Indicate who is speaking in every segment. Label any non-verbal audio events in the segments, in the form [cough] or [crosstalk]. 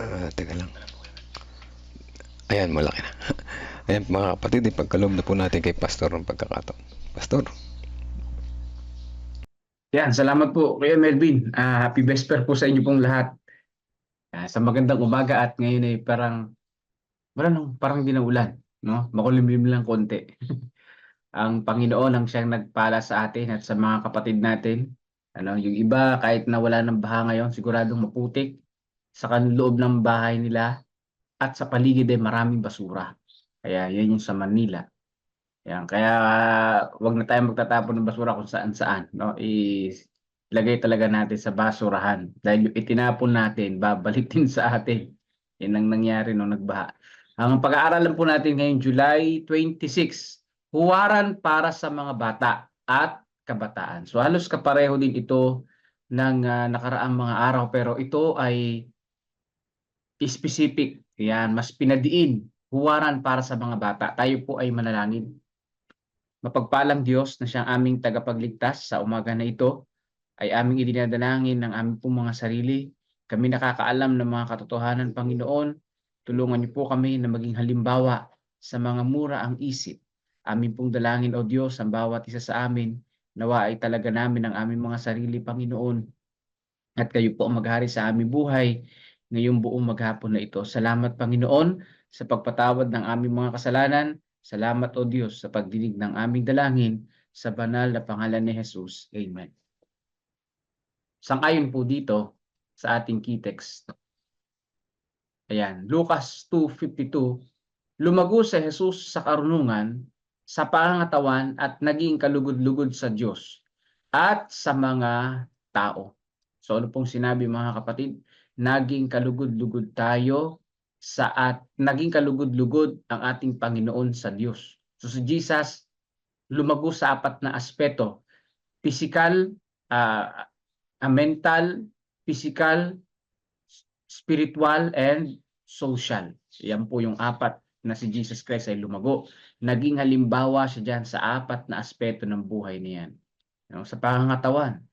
Speaker 1: Ah, teka lang. Ayan, malaki na. [laughs] Ayan, mga kapatid, ipagkaloob na po natin kay Pastor ng pagkakataon. Pastor.
Speaker 2: Yan, salamat po Kuya Melvin. Ah, happy vesper po sa inyo pong lahat. Ah, sa magandang umaga at ngayon ay parang wala nang parang hindi na ulan, no? Makulimlim lang konti. [laughs] Ang Panginoon ang siyang nagpala sa atin at sa mga kapatid natin. Ano, yung iba kahit na wala ng baha ngayon, siguradong maputik sa loob ng bahay nila at sa paligid ay maraming basura. Kaya yan yung sa Manila. Yan, kaya wag na tayo magtatapon ng basura kung saan saan, no? Ilagay talaga natin sa basurahan dahil yung itinapon natin babalik din sa atin. Yan ang nangyari nung nagbaha. Ang pag-aaralan po natin ngayong July 26, huwaran para sa mga bata at kabataan. So halos kapareho din ito ng ah, nakaraang mga araw pero ito ay specific. Yan, mas pinadiin. Huwaran para sa mga bata. Tayo po ay manalangin. Mapagpalang Diyos na siyang aming tagapagligtas sa umaga na ito ay aming idinadalangin ng aming pong mga sarili. Kami nakakaalam ng mga katotohanan, Panginoon. Tulungan niyo po kami na maging halimbawa sa mga mura ang isip. Amin pong dalangin, O Diyos, ang bawat isa sa amin. Nawa ay talaga namin ang aming mga sarili, Panginoon. At kayo po ang maghari sa aming buhay ngayong buong maghapon na ito. Salamat, Panginoon, sa pagpatawad ng aming mga kasalanan. Salamat, O Diyos, sa pagdinig ng aming dalangin sa banal na pangalan ni Jesus. Amen. Sangayon po dito sa ating key text. Ayan, Lucas 2.52, Lumago si Jesus sa karunungan, sa pangangatawan at naging kalugod-lugod sa Diyos at sa mga tao. So ano pong sinabi mga kapatid? Naging kalugod-lugod tayo sa at naging kalugod-lugod ang ating Panginoon sa Diyos. So si Jesus lumago sa apat na aspeto. Physical, ah, mental, physical, spiritual, and social. Yan po yung apat na si Jesus Christ ay lumago. Naging halimbawa siya dyan sa apat na aspeto ng buhay niyan. Know, sa pangangatawan,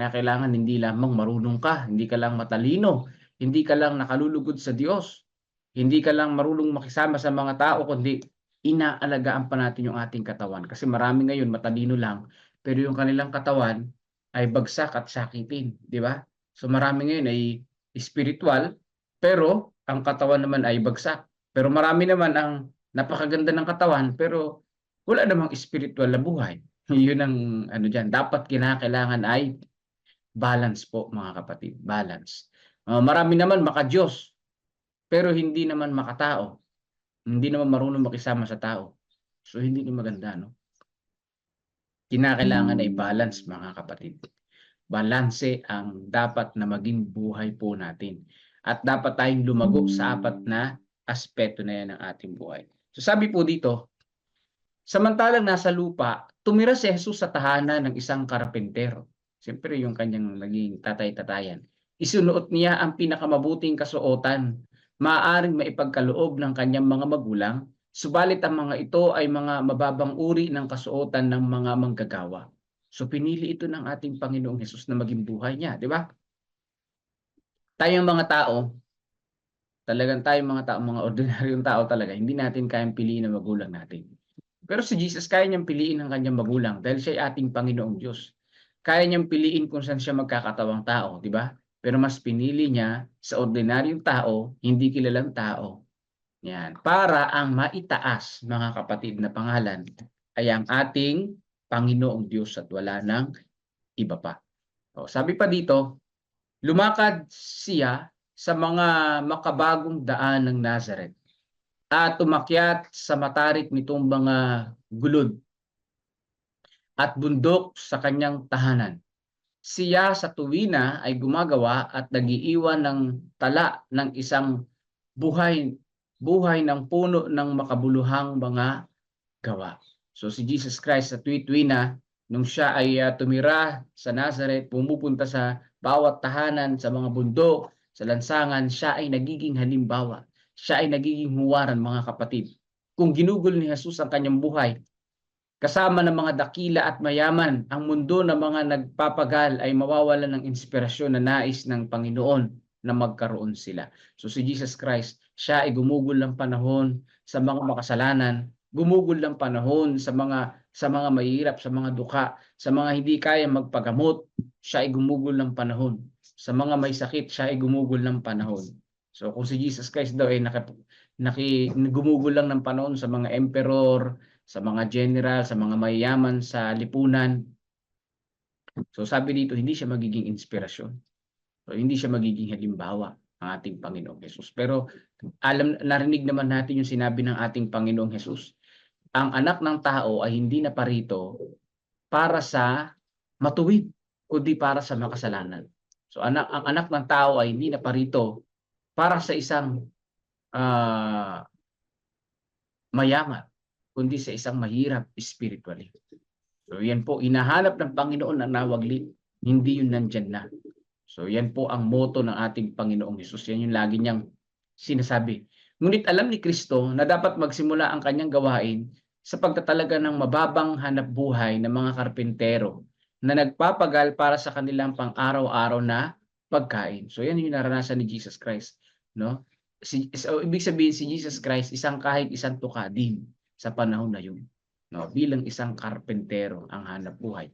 Speaker 2: kailangan hindi lamang marunong ka, hindi ka lang matalino, hindi ka lang nakalulugod sa Diyos, hindi ka lang marunong makisama sa mga tao, kundi inaalagaan pa natin yung ating katawan. Kasi marami ngayon matalino lang, pero yung kanilang katawan ay bagsak at sakitin, di ba? So marami ngayon ay spiritual, pero ang katawan naman ay bagsak. Pero marami naman ang napakaganda ng katawan, pero wala namang spiritual na buhay. [laughs] Yun ang ano diyan. Dapat kinakailangan ay balance po mga kapatid, balance. Uh, marami naman maka-Diyos, pero hindi naman makatao. Hindi naman marunong makisama sa tao. So hindi ni maganda, no? Kinakailangan ay balance mga kapatid. Balanse ang dapat na maging buhay po natin. At dapat tayong lumago sa apat na aspeto na yan ng ating buhay. So sabi po dito, samantalang nasa lupa, tumira si Jesus sa tahanan ng isang karapentero. Siyempre yung kanyang naging tatay-tatayan. Isunuot niya ang pinakamabuting kasuotan, maaaring maipagkaloob ng kanyang mga magulang, subalit ang mga ito ay mga mababang uri ng kasuotan ng mga manggagawa. So pinili ito ng ating Panginoong Hesus na maging buhay niya, di ba? Tayong mga tao, talagang tayong mga tao, mga ordinaryong tao talaga, hindi natin kayang piliin ang magulang natin. Pero si Jesus, kaya niyang piliin ang kanyang magulang dahil siya ay ating Panginoong Diyos. Kaya niyang piliin kung saan siya magkakatawang tao, di ba? Pero mas pinili niya sa ordinaryong tao, hindi kilalang tao. Yan. Para ang maitaas, mga kapatid na pangalan, ay ang ating Panginoong Diyos at wala nang iba pa. O, sabi pa dito, lumakad siya sa mga makabagong daan ng Nazareth at tumakyat sa matarik nitong mga gulod at bundok sa kanyang tahanan. Siya sa tuwina ay gumagawa at nagiiwan ng tala ng isang buhay buhay ng puno ng makabuluhang mga gawa. So si Jesus Christ sa tuwi-tuwina nung siya ay uh, tumira sa Nazareth, pumupunta sa bawat tahanan, sa mga bundok, sa lansangan, siya ay nagiging halimbawa. Siya ay nagiging huwaran mga kapatid. Kung ginugol ni Jesus ang kanyang buhay, kasama ng mga dakila at mayaman, ang mundo ng mga nagpapagal ay mawawalan ng inspirasyon na nais ng Panginoon na magkaroon sila. So si Jesus Christ, siya ay gumugol ng panahon sa mga makasalanan, gumugol ng panahon sa mga sa mga mahirap, sa mga duka, sa mga hindi kaya magpagamot, siya ay gumugol ng panahon. Sa mga may sakit, siya ay gumugol ng panahon. So kung si Jesus Christ daw ay naki, naki, gumugol lang ng panahon sa mga emperor, sa mga general, sa mga mayayaman, sa lipunan. So sabi dito, hindi siya magiging inspirasyon. So hindi siya magiging halimbawa ang ating Panginoong Hesus. Pero alam narinig naman natin yung sinabi ng ating Panginoong Hesus. Ang anak ng tao ay hindi na parito para sa matuwid, kundi para sa makasalanan. So anak ang anak ng tao ay hindi na parito para sa isang ah, mayaman, kundi sa isang mahirap spiritually. So yan po, inahanap ng Panginoon ang nawaglit, hindi yun nandyan na. So yan po ang moto ng ating Panginoong Hesus. Yan yung lagi niyang sinasabi. Ngunit alam ni Kristo na dapat magsimula ang kanyang gawain sa pagtatalaga ng mababang hanap buhay ng mga karpintero na nagpapagal para sa kanilang pang-araw-araw na pagkain. So yan yung naranasan ni Jesus Christ, no? Si, so, ibig sabihin si Jesus Christ isang kahit isang tuka din sa panahon na yun, no? Bilang isang karpentero ang hanap buhay.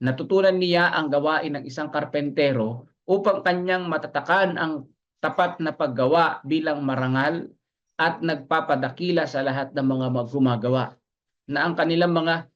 Speaker 2: Natutunan niya ang gawain ng isang karpentero upang kanyang matatakan ang tapat na paggawa bilang marangal at nagpapadakila sa lahat ng mga maggumagawa na ang kanilang mga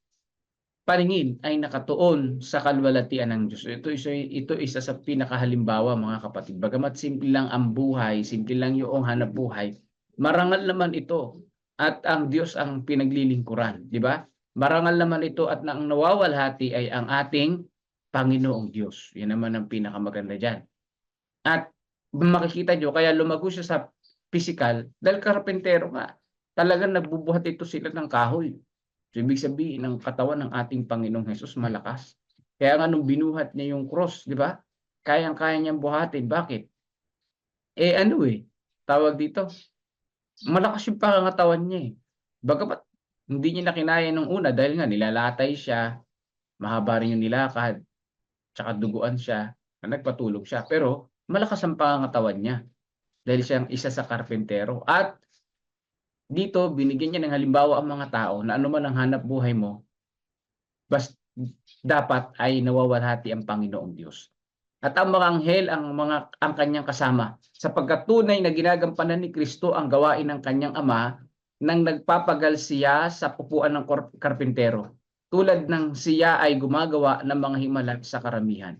Speaker 2: paningin ay nakatuon sa kalwalatian ng Diyos. Ito isa ito isa sa pinakahalimbawa mga kapatid. Bagamat simple lang ang buhay, simple lang yung hanap buhay, marangal naman ito at ang Diyos ang pinaglilingkuran, di ba? Marangal naman ito at ang nawawalhati ay ang ating Panginoong Diyos. Yan naman ang pinakamaganda diyan. At makikita nyo, kaya lumago siya sa physical dahil karpentero nga. Talagang nagbubuhat ito sila ng kahoy. So, ibig sabihin, ng katawan ng ating Panginoong Hesus malakas. Kaya nga nung binuhat niya yung cross, di ba? Kayang-kaya niyang buhatin. Bakit? Eh ano eh, tawag dito, malakas yung pangangatawan niya eh. Bagamat hindi niya na kinaya nung una dahil nga nilalatay siya, mahaba rin yung nilakad, tsaka duguan siya, na nagpatulog siya. Pero malakas ang pangangatawan niya dahil siyang isa sa karpentero. At dito, binigyan niya ng halimbawa ang mga tao na anuman ang hanap buhay mo, bas, dapat ay nawawalhati ang Panginoong Diyos. At ang mga anghel, ang mga ang kanyang kasama, sapagkat tunay na ginagampanan ni Kristo ang gawain ng kanyang ama nang nagpapagal siya sa pupuan ng karpintero. Tulad ng siya ay gumagawa ng mga himala sa karamihan.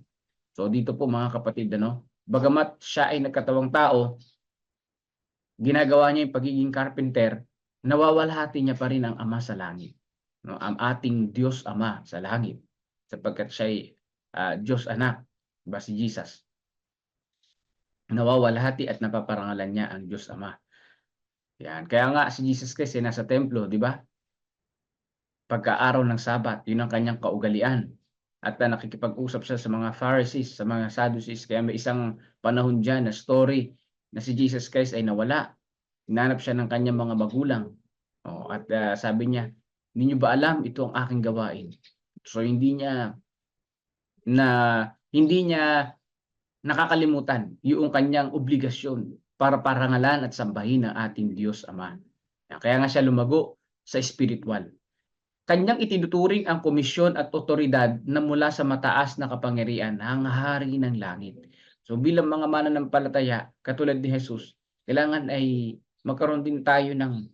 Speaker 2: So dito po mga kapatid, ano, bagamat siya ay nagkatawang tao, ginagawa niya yung pagiging carpenter, nawawalhati niya pa rin ang Ama sa langit. No, ang ating Diyos Ama sa langit sapagkat siya ay ah, Diyos anak, ba si Jesus. Nawawalhati at napaparangalan niya ang Diyos Ama. Yan. Kaya nga si Jesus ay nasa templo, di ba? Pagka-araw ng Sabat, yun ang kanyang kaugalian. At na nakikipag-usap siya sa mga Pharisees, sa mga Sadducees. Kaya may isang panahon dyan na story na si Jesus Christ ay nawala. Hinanap siya ng kanyang mga magulang. Oh, at ah, sabi niya, hindi ba alam ito ang aking gawain? So hindi niya na hindi niya nakakalimutan yung kanyang obligasyon para parangalan at sambahin ang ating Diyos Ama. Kaya nga siya lumago sa spiritual. Kanyang itinuturing ang komisyon at otoridad na mula sa mataas na kapangyarihan ang hari ng langit. So bilang mga mananampalataya, katulad ni Jesus, kailangan ay magkaroon din tayo ng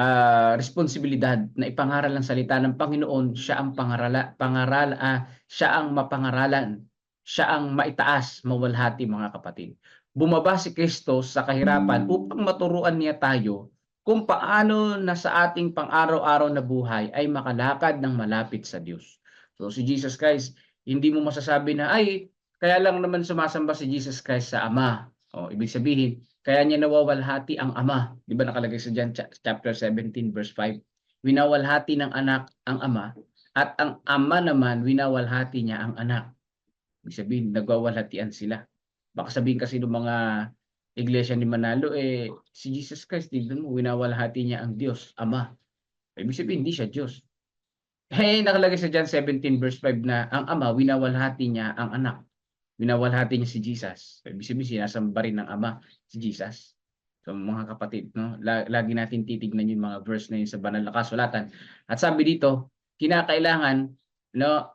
Speaker 2: ah, responsibilidad na ipangaral ang salita ng Panginoon, siya ang pangarala, pangaral, ah, siya ang mapangaralan, siya ang maitaas, mawalhati mga kapatid. Bumaba si Kristo sa kahirapan upang maturuan niya tayo kung paano na sa ating pang-araw-araw na buhay ay makalakad ng malapit sa Diyos. So si Jesus Christ, hindi mo masasabi na ay kaya lang naman sumasamba si Jesus Christ sa Ama. O ibig sabihin, kaya niya nawawalhati ang Ama. Di ba nakalagay sa John cha- chapter 17 verse 5? Winawalhati ng anak ang Ama at ang Ama naman winawalhati niya ang anak. Ibig sabihin, nagwawalhatian sila. Baka sabihin kasi ng mga iglesia ni Manalo, eh, si Jesus Christ, tignan mo, winawalhati niya ang Diyos, Ama. Ibig sabihin, hindi siya Diyos. Eh, nakalagay sa John 17 verse 5 na ang Ama, winawalhati niya ang anak. Binawalhati niya si Jesus. Ibig sabihin, sinasamba rin ng Ama si Jesus. So mga kapatid, no, la- lagi natin titignan yung mga verse na yun sa banal na kasulatan. At sabi dito, kinakailangan no,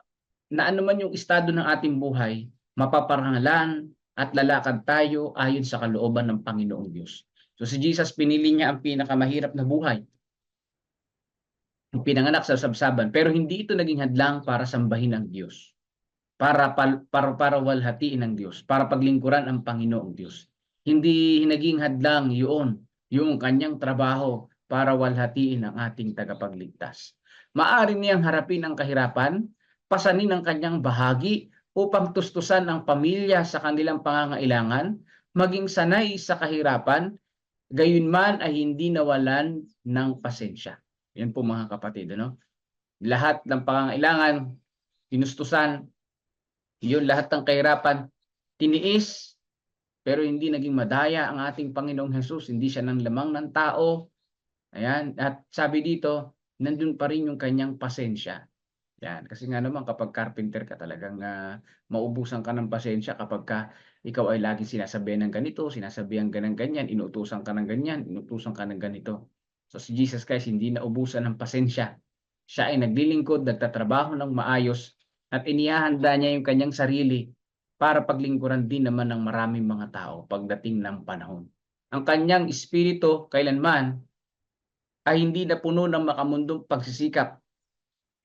Speaker 2: na ano man yung estado ng ating buhay, mapaparangalan at lalakad tayo ayon sa kalooban ng Panginoong Diyos. So si Jesus pinili niya ang pinakamahirap na buhay. Ang pinanganak sa sabsaban, pero hindi ito naging hadlang para sambahin ang Diyos. Para para para walhatiin ang Diyos, para paglingkuran ang Panginoong Diyos. Hindi naging hadlang yun, yung kanyang trabaho para walhatiin ang ating tagapagligtas. Maari niyang harapin ang kahirapan, pasanin ang kanyang bahagi upang tustusan ang pamilya sa kanilang pangangailangan, maging sanay sa kahirapan, gayunman ay hindi nawalan ng pasensya. Yan po mga kapatid, ano? Lahat ng pangangailangan, tinustusan, yun lahat ng kahirapan, tiniis, pero hindi naging madaya ang ating Panginoong Jesus. Hindi siya nang lamang ng tao. Ayan. At sabi dito, nandun pa rin yung kanyang pasensya. Yan. Kasi nga naman kapag carpenter ka talagang ah, maubusan ka ng pasensya kapag ka ikaw ay lagi sinasabihan ng ganito, sinasabihan ka ng ganyan, inutusan ka ng ganyan, inutusan ka ng ganito. So si Jesus Christ hindi naubusan ng pasensya. Siya ay naglilingkod, nagtatrabaho ng maayos at inihahanda niya yung kanyang sarili para paglingkuran din naman ng maraming mga tao pagdating ng panahon. Ang kanyang espiritu kailanman ay hindi na puno ng makamundong pagsisikap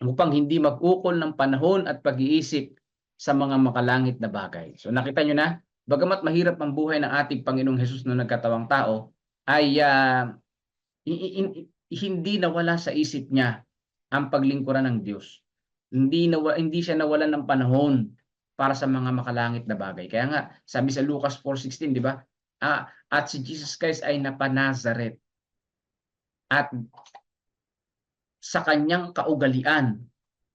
Speaker 2: upang hindi mag-ukol ng panahon at pag-iisip sa mga makalangit na bagay. So nakita nyo na, bagamat mahirap ang buhay ng ating Panginoong Hesus na nagkatawang tao, ay i- hindi nawala sa isip niya ang paglingkuran ng Diyos. Hindi nawa, hindi siya nawalan ng panahon para sa mga makalangit na bagay. Kaya nga, sabi sa Lucas 4.16, di ba? Ah, at si Jesus Christ ay napanazaret. At sa kanyang kaugalian,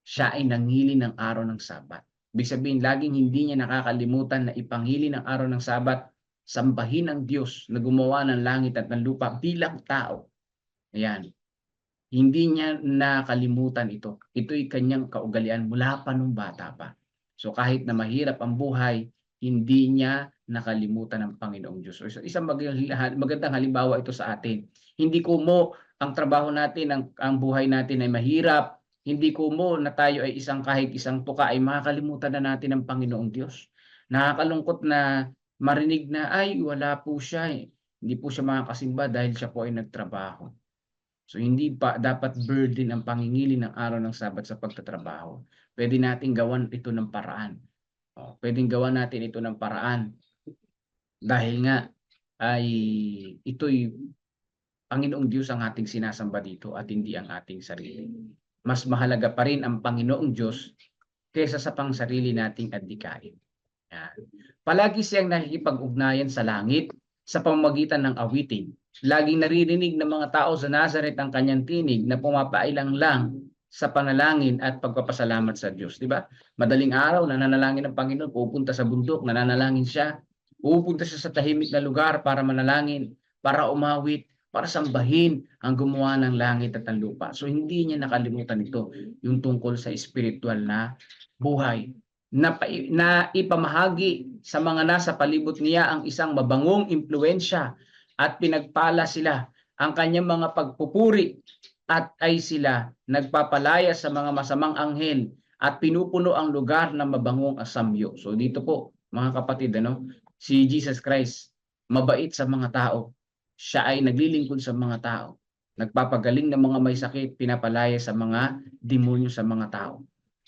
Speaker 2: siya ay nangili ng araw ng Sabat. Ibig sabihin, laging hindi niya nakakalimutan na ipangili ng araw ng Sabat, sambahin ang Diyos na gumawa ng langit at ng lupa bilang tao. Ayan. Hindi niya nakalimutan ito. Ito'y kanyang kaugalian mula pa nung bata pa. So kahit na mahirap ang buhay, hindi niya nakalimutan ang Panginoong Diyos. So isang mag- magandang halimbawa ito sa atin. Hindi ko mo ang trabaho natin, ang, ang buhay natin ay mahirap. Hindi ko mo na tayo ay isang kahit isang tuka ay makakalimutan na natin ang Panginoong Diyos. Nakakalungkot na marinig na ay wala po siya eh. Hindi po siya makakasimba dahil siya po ay nagtrabaho. So hindi pa dapat burden ang pangingili ng araw ng Sabat sa pagtatrabaho. Pwede nating gawan ito ng paraan. O, pwedeng gawan natin ito ng paraan. Dahil nga ay ito'y Panginoong Diyos ang ating sinasamba dito at hindi ang ating sarili. Mas mahalaga pa rin ang Panginoong Diyos kaysa sa pangsarili nating adhikain. Yan. Palagi siyang nakikipag-ugnayan sa langit sa pamamagitan ng awitin. Laging naririnig ng mga tao sa Nazareth ang kanyang tinig na pumapailang lang sa panalangin at pagpapasalamat sa Diyos. Di ba? Madaling araw, nananalangin ng Panginoon, pupunta sa bundok, nananalangin siya. Pupunta siya sa tahimik na lugar para manalangin, para umawit, para sambahin ang gumawa ng langit at ng lupa. So hindi niya nakalimutan ito, yung tungkol sa spiritual na buhay na, na ipamahagi sa mga nasa palibot niya ang isang mabangong impluensya at pinagpala sila ang kanyang mga pagpupuri at ay sila nagpapalaya sa mga masamang anghel at pinupuno ang lugar ng mabangong asamyo. So dito po mga kapatid ano, si Jesus Christ mabait sa mga tao. Siya ay naglilingkod sa mga tao. Nagpapagaling ng mga may sakit, pinapalaya sa mga demonyo sa mga tao.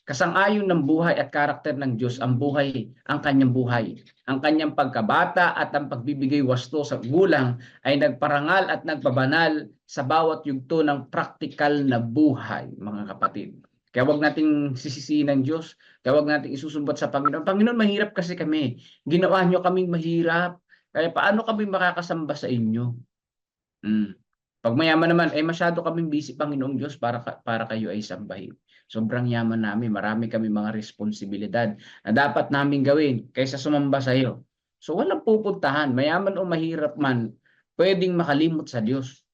Speaker 2: Kasang-ayon ng buhay at karakter ng Diyos ang buhay, ang kanyang buhay. Ang kanyang pagkabata at ang pagbibigay wasto sa gulang ay nagparangal at nagpabanal sa bawat yugto ng praktikal na buhay, mga kapatid. Kaya wag nating sisisihin ng Diyos, kaya wag nating isusumbat sa Panginoon. Panginoon, mahirap kasi kami. Ginawa nyo kaming mahirap. Kaya paano kami makakasamba sa inyo? Mm. Pag mayaman naman, eh masyado kaming busy, Panginoong Diyos, para, para kayo ay sambahin. Sobrang yaman namin, marami kami mga responsibilidad na dapat namin gawin kaysa sumamba sa iyo. So walang pupuntahan, mayaman o mahirap man, pwedeng makalimot sa Diyos.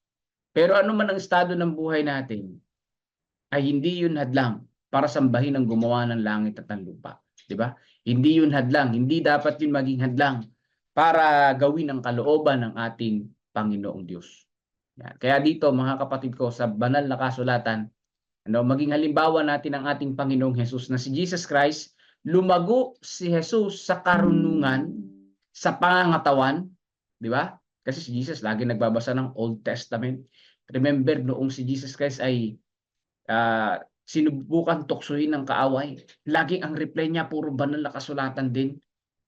Speaker 2: Pero ano man ang estado ng buhay natin, ay hindi yun hadlang para sambahin ang gumawa ng langit at ng lupa. Di ba? Hindi yun hadlang, hindi dapat yun maging hadlang para gawin ang kalooban ng ating Panginoong Diyos. Yan. Kaya dito mga kapatid ko sa banal na kasulatan, ano, maging halimbawa natin ang ating Panginoong Hesus na si Jesus Christ, lumago si Jesus sa karunungan, sa pangangatawan, di ba? Kasi si Jesus lagi nagbabasa ng Old Testament. Remember noong si Jesus Christ ay ah, sinubukan tuksohin ng kaaway. Laging ang reply niya puro banal na kasulatan din.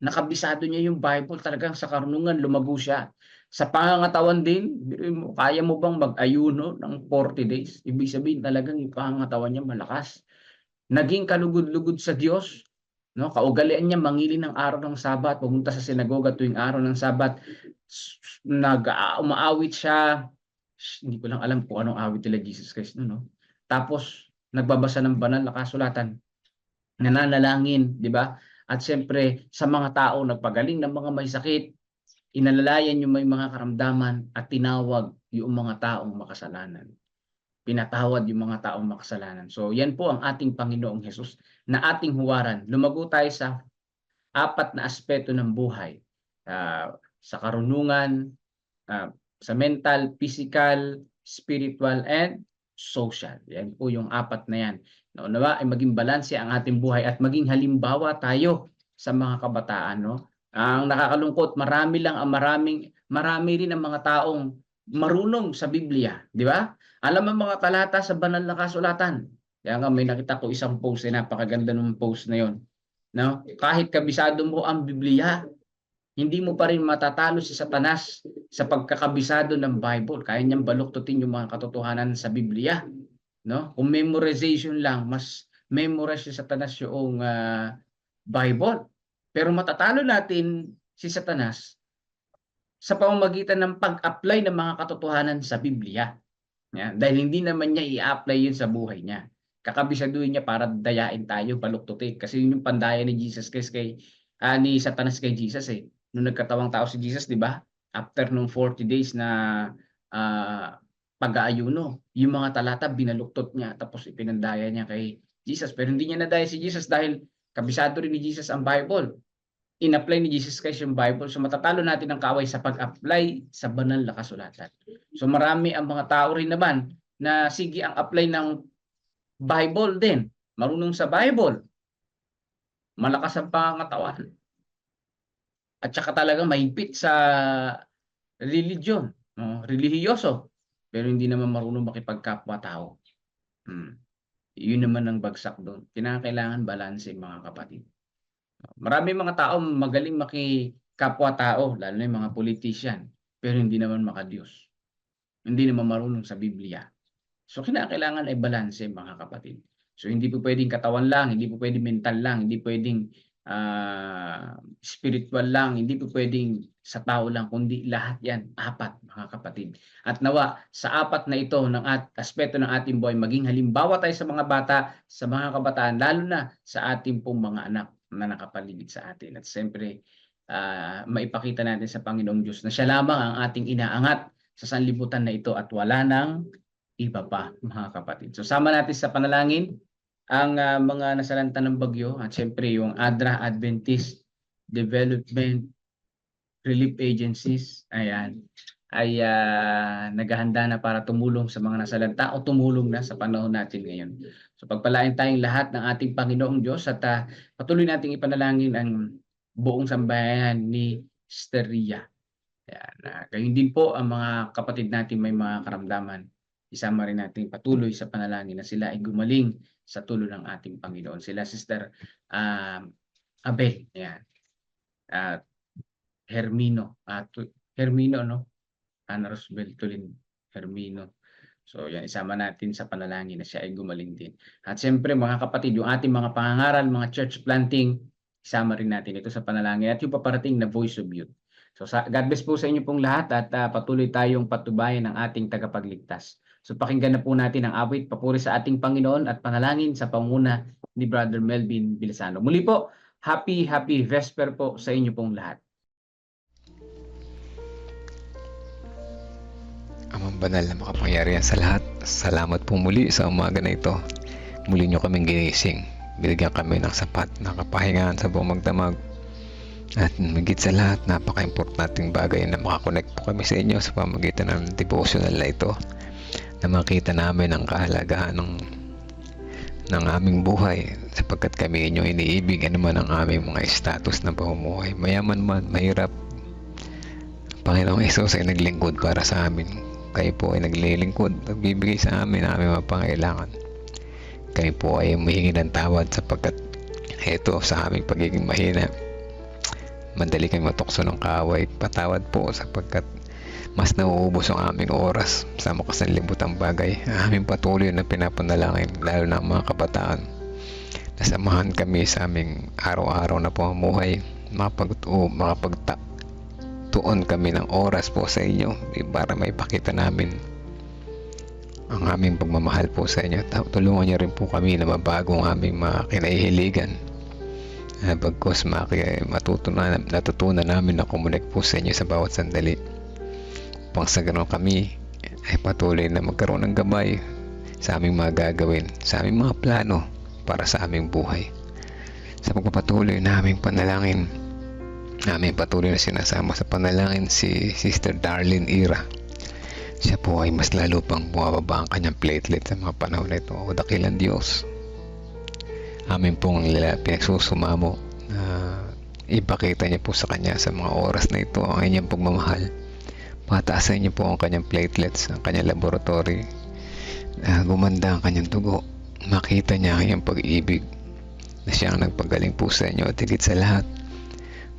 Speaker 2: Nakabisado niya yung Bible talagang sa karunungan lumago siya. Sa pangangatawan din, mo, kaya mo bang mag-ayuno ng 40 days? Ibig sabihin talagang yung pangangatawan niya malakas. Naging kalugod-lugod sa Diyos. No, kaugalian niya mangili ng araw ng Sabat, pumunta sa sinagoga tuwing araw ng Sabat, nag ah, umaawit siya. Hindi ko lang alam kung anong awit nila Jesus Christ no, no. Tapos nagbabasa ng banal na kasulatan. Nananalangin, di ba? At siyempre sa mga tao nagpagaling ng mga may sakit, inalalayan yung may mga karamdaman at tinawag yung mga taong makasalanan. Pinatawad yung mga taong makasalanan. So yan po ang ating Panginoong Hesus na ating huwaran. Lumago tayo sa apat na aspeto ng buhay. Ah, sa karunungan, ah, sa mental, physical, spiritual, and social. Yan po yung apat na yan. Naunawa ay maging balanse ang ating buhay at maging halimbawa tayo sa mga kabataan. No? Ang nakakalungkot, marami lang ang maraming, marami rin ang mga taong marunong sa Biblia. Di ba? Alam ang mga talata sa banal na kasulatan. Kaya nga may nakita ko isang post na napakaganda ng post na yon. No? Kahit kabisado mo ang Biblia, hindi mo pa rin matatalo si Satanas sa pagkakabisado ng Bible. Kaya niyang baluktutin yung mga katotohanan sa Biblia. No? Kung memorization lang, mas memorize si Satanas yung ah, Bible. Pero matatalo natin si Satanas sa pamamagitan ng pag-apply ng mga katotohanan sa Biblia. Yan. Dahil hindi naman niya i-apply yun sa buhay niya. Kakabisaduhin niya para dayain tayo, baluktutin. Kasi yun yung pandaya ni Jesus Christ kay, ah, ni Satanas kay Jesus eh. Nung nagkatawang tao si Jesus, di ba? After nung 40 days na ah, pag-aayuno, yung mga talata binaluktot niya tapos ipinandaya niya kay Jesus. Pero hindi niya nadaya si Jesus dahil kabisado rin ni Jesus ang Bible. In-apply ni Jesus Christ yung Bible. So matatalo natin ang kaway sa pag-apply sa banal na kasulatan. So marami ang mga tao rin naman na sige ang apply ng Bible din. Marunong sa Bible. Malakas ang pangangatawan. At saka talagang mahigpit sa religion, no? relihiyoso. Pero hindi naman marunong makipagkapwa-tao. Hmm. Yun naman ang bagsak doon. Kinakailangan balanse mga kapatid. Marami mga tao magaling makikapwa-tao, lalo na yung mga politician, pero hindi naman makadiyos. Hindi naman marunong sa Biblia. So kinakailangan ay balanse mga kapatid. So hindi po pwedeng katawan lang, hindi po pwedeng mental lang, hindi pwedeng ah, spiritual lang, hindi po pwedeng sa tao lang, kundi lahat yan, apat mga kapatid. At nawa, sa apat na ito ng at, aspeto ng ating buhay, maging halimbawa tayo sa mga bata, sa mga kabataan, lalo na sa ating pong mga anak na nakapaligid sa atin. At siyempre, ah, maipakita natin sa Panginoong Diyos na siya lamang ang ating inaangat sa sanlibutan na ito at wala nang iba pa, mga kapatid. So sama natin sa panalangin ang ah, mga nasalanta ng bagyo at siyempre yung ADRA Adventist Development Relief Agencies ayan ay ah, naghahanda na para tumulong sa mga nasalanta o tumulong na sa panahon natin ngayon. So pagpalain tayong lahat ng ating Panginoong Diyos at ah, patuloy nating ipanalangin ang buong sambayanan ni Steria. Ayan, ah, gayon din po ang mga kapatid natin may mga karamdaman. Isama rin natin patuloy sa panalangin na sila ay gumaling sa tulong ng ating Panginoon. Sila Sister um, Abel, ayan. At Hermino, at Hermino no? Ana Rosbel Tulin Hermino. So yan isama natin sa panalangin na siya ay gumaling din. At siyempre mga kapatid, yung ating mga pangangaral, mga church planting, isama rin natin ito sa panalangin at yung paparating na Voice of Youth. So sa, God bless po sa inyo pong lahat at ah, patuloy tayong patubayan ng ating tagapagligtas. So pakinggan na po natin ang awit papuri sa ating Panginoon at panalangin sa panguna ni Brother Melvin Bilasano. Muli po, happy happy Vesper po sa inyo pong lahat.
Speaker 1: Amang banal na makapangyarihan sa lahat, salamat po muli sa umaga na ito. Muli nyo kaming ginising. binigyan kami ng sapat na kapahingahan sa buong magdamag. At magit sa lahat, napaka-importanting bagay na makakonect po kami sa inyo sa pamagitan ng devotional na ito na makita namin ang kahalagahan ng ng aming buhay sapagkat kami inyo iniibig ano man ang aming mga status na pamumuhay mayaman man, mahirap Panginoong Isus ay naglingkod para sa amin kayo po ay naglilingkod nagbibigay sa amin ang aming mga pangailangan kayo po ay humihingi ng tawad sapagkat ito sa aming pagiging mahina madali kami matukso ng kaaway patawad po sapagkat mas nauubos ang aming oras sa makasanlibutang bagay. Aming patuloy na pinapanalangin, lalo na ang mga kabataan. Nasamahan kami sa aming araw-araw na pamumuhay. Makapagtuo, makapagtuon kami ng oras po sa inyo para maipakita namin ang aming pagmamahal po sa inyo. Tulungan niyo rin po kami na mabago ang aming mga kinahihiligan. Uh, bagkos maki- matutunan, natutunan namin na kumunik po sa inyo sa bawat sandali upang sa ganun kami ay patuloy na magkaroon ng gabay sa aming mga gagawin, sa aming mga plano para sa aming buhay. Sa pagpapatuloy na aming panalangin, namin patuloy na sinasama sa panalangin si Sister Darlene Ira. Siya po ay mas lalo pang bumababa ang kanyang platelet sa mga panahon na ito. O dakilang Diyos. Amin pong pinagsusumamo na ipakita niya po sa kanya sa mga oras na ito ang inyong pagmamahal pataasan niyo po ang kanyang platelets, ang kanyang laboratory. Uh, gumanda ang kanyang dugo. Makita niya ang iyong pag-ibig na siya ang nagpagaling po sa inyo at higit sa lahat.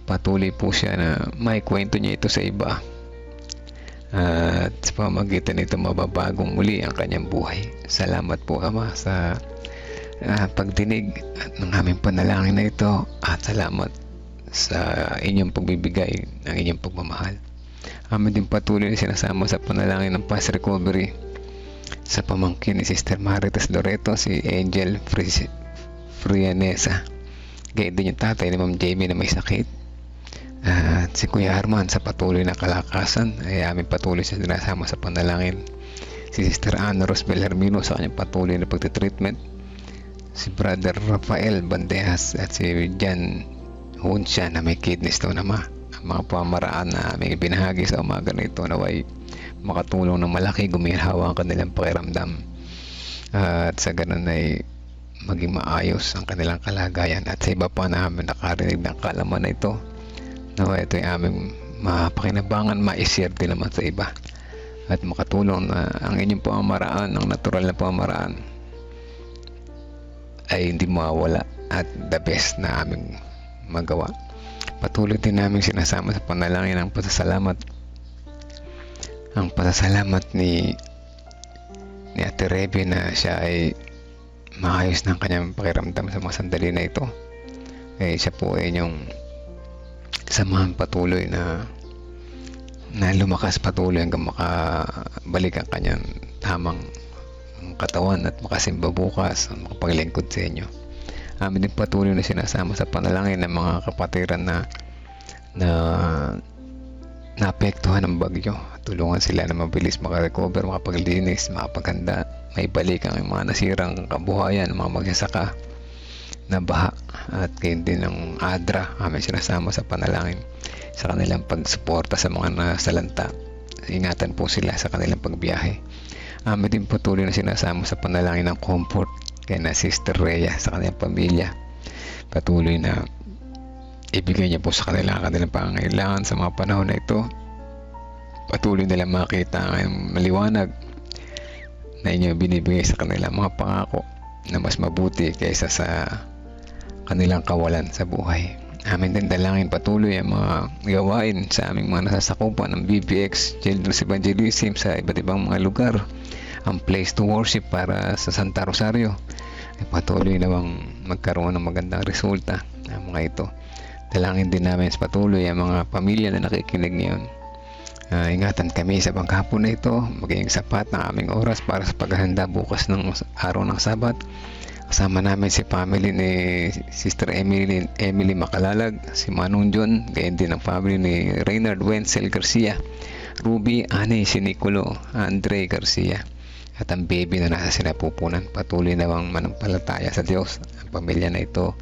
Speaker 1: Patuloy po siya na may kwento niya ito sa iba. At sa pamagitan nito mababagong muli ang kanyang buhay. Salamat po Ama sa uh, pagdinig ng aming panalangin na ito at salamat sa inyong pagbibigay ng inyong pagmamahal. Amin din patuloy na sinasama sa panalangin ng past recovery sa pamangkin ni Sister Maritas Loreto, si Angel Fri- Frianesa. Gaya din yung tatay ni Ma'am Jamie na may sakit. At si Kuya Arman sa patuloy na kalakasan ay amin patuloy siya sinasama sa panalangin. Si Sister Ana Rosbel Hermino sa kanyang patuloy na pagtitreatment. Si Brother Rafael Bandejas at si Jan Hunsya na may kidney stone naman mga pamaraan na may binahagi sa umaga na ito naway makatulong ng malaki guminhawa ang kanilang pakiramdam at sa ganun ay maging maayos ang kanilang kalagayan at sa iba pa na namin nakarinig ng kalaman na ito naway ito yung aming mapakinabangan ma-share din naman sa iba at makatulong na ang inyong pamamaraan ang natural na pamamaraan ay hindi mawawala at the best na aming magawa Patuloy din namin sinasama sa panalangin ang pasasalamat. Ang pasasalamat ni ni Ate Rebe na siya ay maayos ng kanyang pakiramdam sa mga sandali na ito. Eh, siya po ay yung samahan patuloy na na lumakas patuloy hanggang makabalik ang kanyang tamang katawan at makasimba bukas makapaglingkod sa inyo amin din patuloy na sinasama sa panalangin ng mga kapatiran na na naapektuhan ng bagyo. Tulungan sila na mabilis makarecover, makapaglinis, makapaghanda, may balik ang mga nasirang kabuhayan, mga magsasaka na baha at gayon din ng ADRA amin sinasama sa panalangin sa kanilang pagsuporta sa mga nasalanta ingatan po sila sa kanilang pagbiyahe amin din patuloy na sinasama sa panalangin ng comfort kay na Sister Rhea sa kanyang pamilya. Patuloy na ibigay niya po sa kanila ang kanilang pangangailangan sa mga panahon na ito. Patuloy nila makita ang maliwanag na inyo binibigay sa kanila mga pangako na mas mabuti kaysa sa kanilang kawalan sa buhay. Amin din dalangin patuloy ang mga gawain sa aming mga nasasakupan ng BBX Children's Evangelism sa iba't ibang mga lugar. Ang place to worship para sa Santa Rosario. Ay patuloy namang magkaroon ng magandang resulta ang mga ito. Dalangin din namin sa patuloy ang mga pamilya na nakikinig ngayon. Uh, ingatan kami sa pagkapon na ito maging sapat ng aming oras para sa paghahanda bukas ng araw ng Sabat kasama namin si family ni Sister Emily, Emily Makalalag si Manong John gayon din ang family ni Reynard Wenzel Garcia Ruby, Ani, si Nicolo, Andre Garcia at ang baby na nasa sinapupunan patuloy na bang manampalataya sa Diyos ang pamilya na ito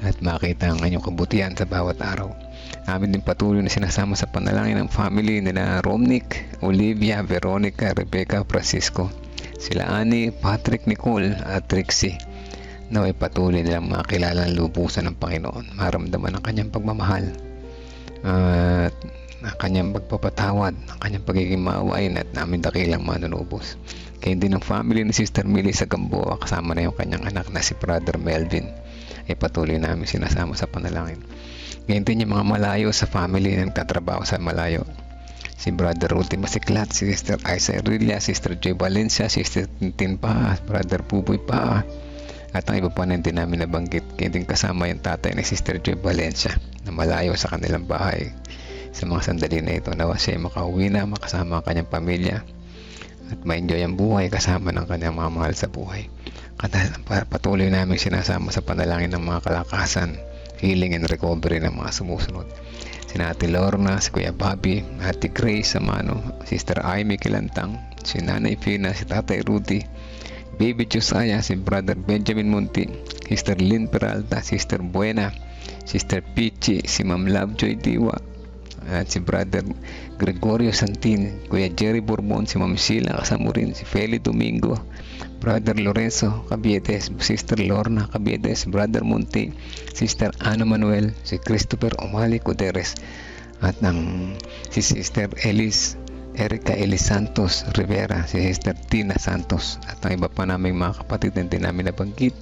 Speaker 1: at makita ang inyong kabutihan sa bawat araw. Amin din patuloy na sinasama sa panalangin ng family nila Romnick, Olivia, Veronica, Rebecca, Francisco, sila Ani, Patrick, Nicole at Trixie. Naway patuloy nilang makilala ang lubusan ng Panginoon, maramdaman ang kanyang pagmamahal at ang kanyang pagpapatawad, ang kanyang pagiging maawain at namin dakilang manunubos. Kaya din ang family ni Sister Millie sa Gamboa kasama na yung kanyang anak na si Brother Melvin ay patuloy namin sinasama sa panalangin. Ngayon din yung mga malayo sa family ng katrabaho sa malayo. Si Brother Ruti Masiklat, si Sister Isa Irilia, Sister Joy Valencia, Sister Tintin Pa, Brother Puboy Pa, at ang iba pa na hindi namin nabanggit. Kaya din kasama yung tatay ni Sister Joy Valencia na malayo sa kanilang bahay. Sa mga sandali na ito, nawa siya makauwi na makasama ang kanyang pamilya at ma-enjoy ang buhay kasama ng kanyang mga mahal sa buhay. Patuloy namin sinasama sa panalangin ng mga kalakasan, healing and recovery ng mga sumusunod. Si Ate Lorna, si Kuya Bobby, Ate Grace Samano, Sister Amy Kilantang, si Nanay Fina, si Tatay Rudy, Baby Josiah, si Brother Benjamin Munti, Sister Lynn Peralta, Sister Buena, Sister Pichi, si Ma'am Lovejoy Diwa, at si Brother Gregorio Santin, Kuya Jerry Bourbon, si Ma'am Sheila kasama rin, si Feli Domingo, Brother Lorenzo Cabietes, Sister Lorna Cabietes, Brother Munti, Sister Ana Manuel, si Christopher Omali Cuderes, at ang si Sister Elis Erica Elis Santos Rivera, si Sister Tina Santos, at ang iba pa naming mga kapatid na hindi namin nabanggit.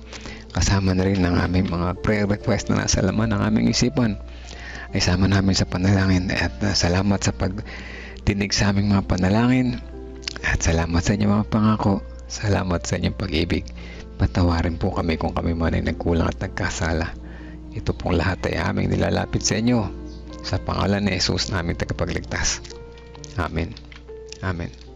Speaker 1: Kasama na rin ang aming mga prayer request na nasa laman ng aming isipan ay sama namin sa panalangin at uh, salamat sa pagdinig sa aming mga panalangin. At salamat sa inyong mga pangako. Salamat sa inyong pag-ibig. Patawarin po kami kung kami man ay nagkulang at nagkasala. Ito pong lahat ay aming nilalapit sa inyo. Sa pangalan ni Jesus namin tagapagligtas. Amen. Amen